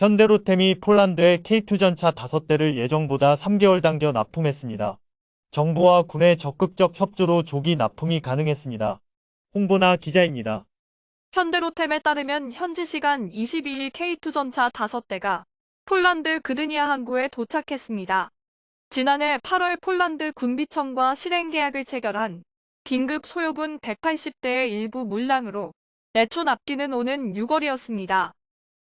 현대로템이 폴란드에 K2 전차 5대를 예정보다 3개월 당겨 납품했습니다. 정부와 군의 적극적 협조로 조기 납품이 가능했습니다. 홍보나 기자입니다. 현대로템에 따르면 현지 시간 22일 K2 전차 5대가 폴란드 그드니아 항구에 도착했습니다. 지난해 8월 폴란드 군비청과 실행 계약을 체결한 긴급 소요분 180대의 일부 물량으로 내초 납기는 오는 6월이었습니다.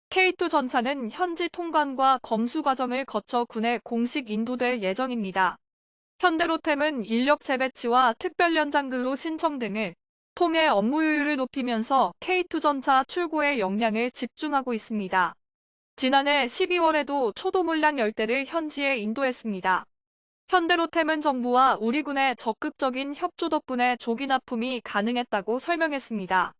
K2 전차는 현지 통관과 검수 과정을 거쳐 군에 공식 인도될 예정입니다. 현대로템은 인력 재배치와 특별 연장 근로 신청 등을 통해 업무 효율을 높이면서 K2 전차 출고에 역량을 집중하고 있습니다. 지난해 12월에도 초도 물량 10대를 현지에 인도했습니다. 현대로템은 정부와 우리 군의 적극적인 협조 덕분에 조기 납품이 가능했다고 설명했습니다.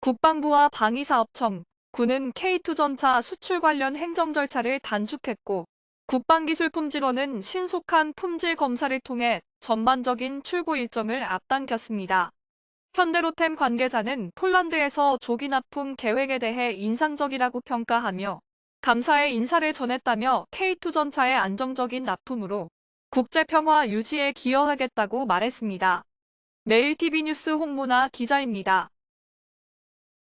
국방부와 방위사업청, 군은 K2 전차 수출 관련 행정 절차를 단축했고 국방기술 품질원은 신속한 품질 검사를 통해 전반적인 출고 일정을 앞당겼습니다. 현대로템 관계자는 폴란드에서 조기 납품 계획에 대해 인상적이라고 평가하며 감사의 인사를 전했다며 K2 전차의 안정적인 납품으로 국제 평화 유지에 기여하겠다고 말했습니다. 매일TV 뉴스 홍문아 기자입니다.